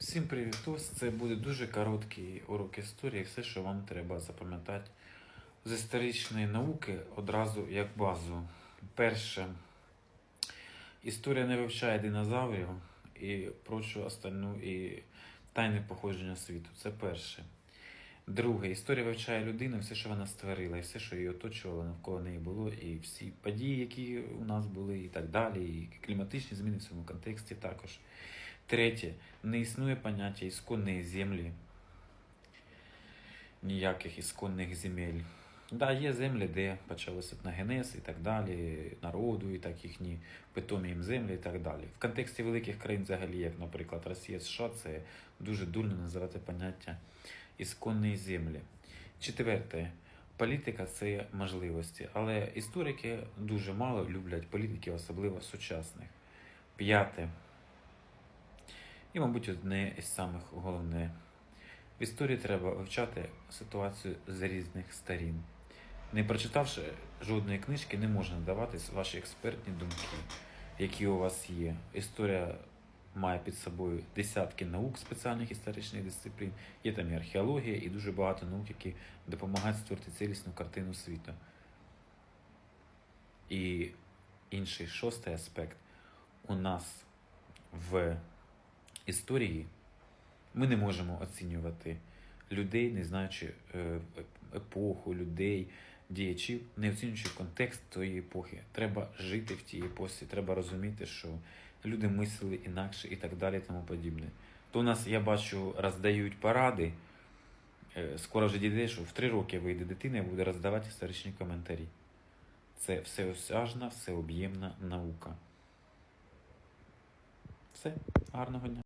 Всім привіт! Ось Це буде дуже короткий урок історії, все, що вам треба запам'ятати з історичної науки одразу як базу. Перше, історія не вивчає динозаврів і прочу остальну і тайне походження світу. Це перше. Друге, історія вивчає людину, все, що вона створила, і все, що її оточувало, навколо неї було, і всі події, які у нас були, і так далі, і кліматичні зміни в цьому контексті також. Третє, не існує поняття ісконної землі, ніяких ісконних земель. Да, є землі, де почався етногенез і так далі, народу, і так їхні питомі їм землі і так далі. В контексті великих країн, взагалі, як, наприклад, Росія, США, це дуже дурно називати поняття ісконної землі. Четверте, політика це можливості, але історики дуже мало люблять політиків, особливо сучасних. П'яте. І, мабуть, одне із самих головне. В історії треба вивчати ситуацію з різних сторін. Не прочитавши жодної книжки, не можна давати ваші експертні думки, які у вас є. Історія має під собою десятки наук спеціальних історичних дисциплін, є там і археологія, і дуже багато наук, які допомагають створити цілісну картину світу. І інший шостий аспект у нас в історії ми не можемо оцінювати людей, не знаючи е, епоху, людей, діячів, не оцінюючи контекст тої епохи. Треба жити в тій епосі, треба розуміти, що люди мислили інакше і так далі, тому подібне. То у нас, я бачу, роздають поради. Е, Скоро вже дійде, що в три роки вийде дитина і буде роздавати історичні коментарі. Це всеосяжна, всеоб'ємна наука. Все, гарного дня.